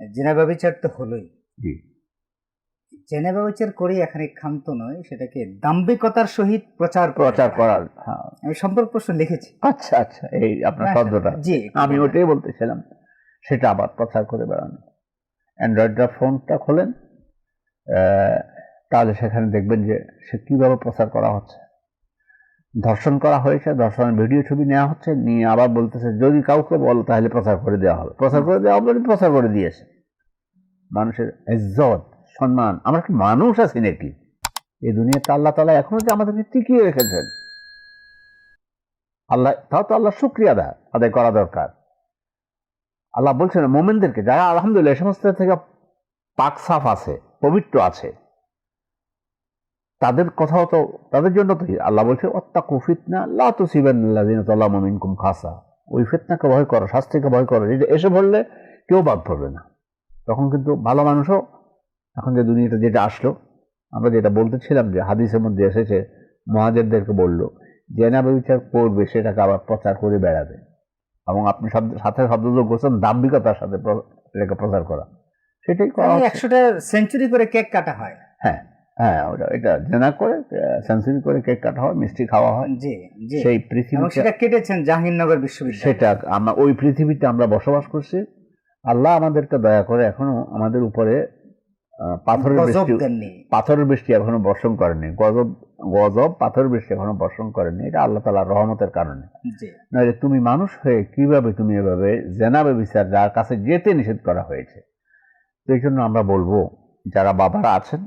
জেনা ব্যবচার তো হলোই। জি। জেনা ব্যবচার করে এখানে ক্ষান্ত নয় সেটাকে দাম্ভিকতার সহিত প্রচার প্রচার করার হ্যাঁ। আমি সম্পর্ক প্রশ্ন লিখেছি। আচ্ছা আচ্ছা এই আপনার শব্দটা। জি আমি ওটাই বলতেছিলাম সেটা আবার প্রচার করে বেড়ানো। অ্যান্ড্রয়েডটা ফোনটা খোলেন তাহলে সেখানে দেখবেন যে সে কীভাবে প্রচার করা হচ্ছে। ধর্ষণ করা হয়েছে ধর্ষণের ভিডিও ছবি নেওয়া হচ্ছে, নিয়ে আবার বলতেছে, যদি কাউকে বল তাহলে প্রচার করে দেওয়া হবে। প্রচার করে দেওয়া হবে প্রচার করে দিয়েছে। মানুষের ইজ্জত, সম্মান, আমরা কি মানুষ আছি নাকি? এই দুনিয়াতে আল্লাহ তালা এখনও যে আমাদেরকে টিকিয়ে রেখেছেন? আল্লাহ, তাও তো আল্লাহ শুক্রিয়া আদায় আদায় করা দরকার। আল্লাহ বলছেন, মোমেনদেরকে, যারা আলহামদুলিল্লাহ সমস্ত থেকে পাক সাফ আছে, পবিত্র আছে তাদের কথাও তো তাদের জন্য তো আল্লাহ বলছে অত্তা কুফিতনা লা তো সিবান তাল্লাহ মমিন কুম খাসা। ওই ফিতনাকে ভয় করো শাস্তিকে ভয় করো। এটা এসে বললে কেউ বাদ পড়বে না। তখন কিন্তু ভালো মানুষও এখন যে দুনিয়াটা যেটা আসলো আমরা যেটা বলতেছিলাম যে হাদিসের মধ্যে এসেছে মহাজেরদেরকে বলল জেনা বিচার করবে সেটাকে আবার প্রচার করে বেড়াবে। এবং আপনি শব্দ সাথে শব্দযোগ করছেন দাম্ভিকতার সাথে এটাকে প্রচার করা। সেটাই করা একশোটা সেঞ্চুরি করে কেক কাটা হয়। হ্যাঁ। হ্যাঁ ওটা এটা জেনা করে সেন্সুরি করে কেক কাটা হয় মিষ্টি খাওয়া হয়। জি সেই এবং পৃথিবীতে সেটা কেটেছেন জাহাঙ্গীরনগর বিশ্ববিদ্যালয়। সেটা আমরা ওই পৃথিবীতে আমরা বসবাস করছি। আল্লাহ আমাদেরকে দয়া করে এখনও আমাদের উপরে পাথরের গজব বৃষ্টি পাথরের বৃষ্টি এখনও বর্ষণ করেনি। গজব গজব পাথরের বৃষ্টি এখনও বর্ষণ করেনি। এটা আল্লাহ তালার রহমতের কারণে। নইলে তুমি মানুষ হয়ে কীভাবে তুমি এভাবে জেনাবে বিচার যার কাছে যেতে নিষেধ করা হয়েছে? তো এই জন্য আমরা বলব যারা বাবারা আছেন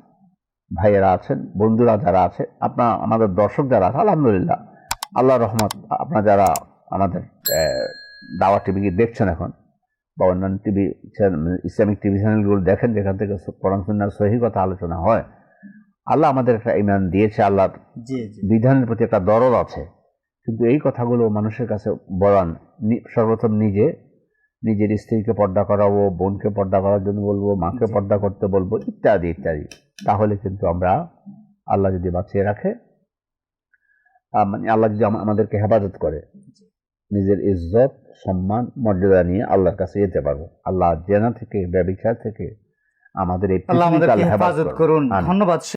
ভাইয়েরা আছেন বন্ধুরা যারা আছে আপনার আমাদের দর্শক যারা আছে আলহামদুলিল্লাহ। আল্লাহ রহমত আপনার যারা আমাদের দাওয়া টিভি দেখছেন এখন বা অন্যান্য টিভি ইসলামিক টিভি চ্যানেলগুলো দেখেন যেখান থেকে কোরআন সুন্নার সহি কথা আলোচনা হয় আল্লাহ আমাদের একটা ইমান দিয়েছে আল্লাহর বিধানের প্রতি একটা দরদ আছে। কিন্তু এই কথাগুলো মানুষের কাছে বলান সর্বপ্রথম নিজে নিজের স্ত্রীকে পর্দা করাবো বোনকে পর্দা করার জন্য বলব মাকে পর্দা করতে বলব ইত্যাদি ইত্যাদি। তাহলে কিন্তু আমরা আল্লাহ যদি বাঁচিয়ে রাখে মানে আল্লাহ যদি আমাদেরকে হেফাজত করে নিজের ইজ্জত সম্মান মর্যাদা নিয়ে আল্লাহর কাছে যেতে পারব। আল্লাহ জেনা থেকে ব্যবচার থেকে আমাদের এই হেফাজত। করুন। ধন্যবাদ।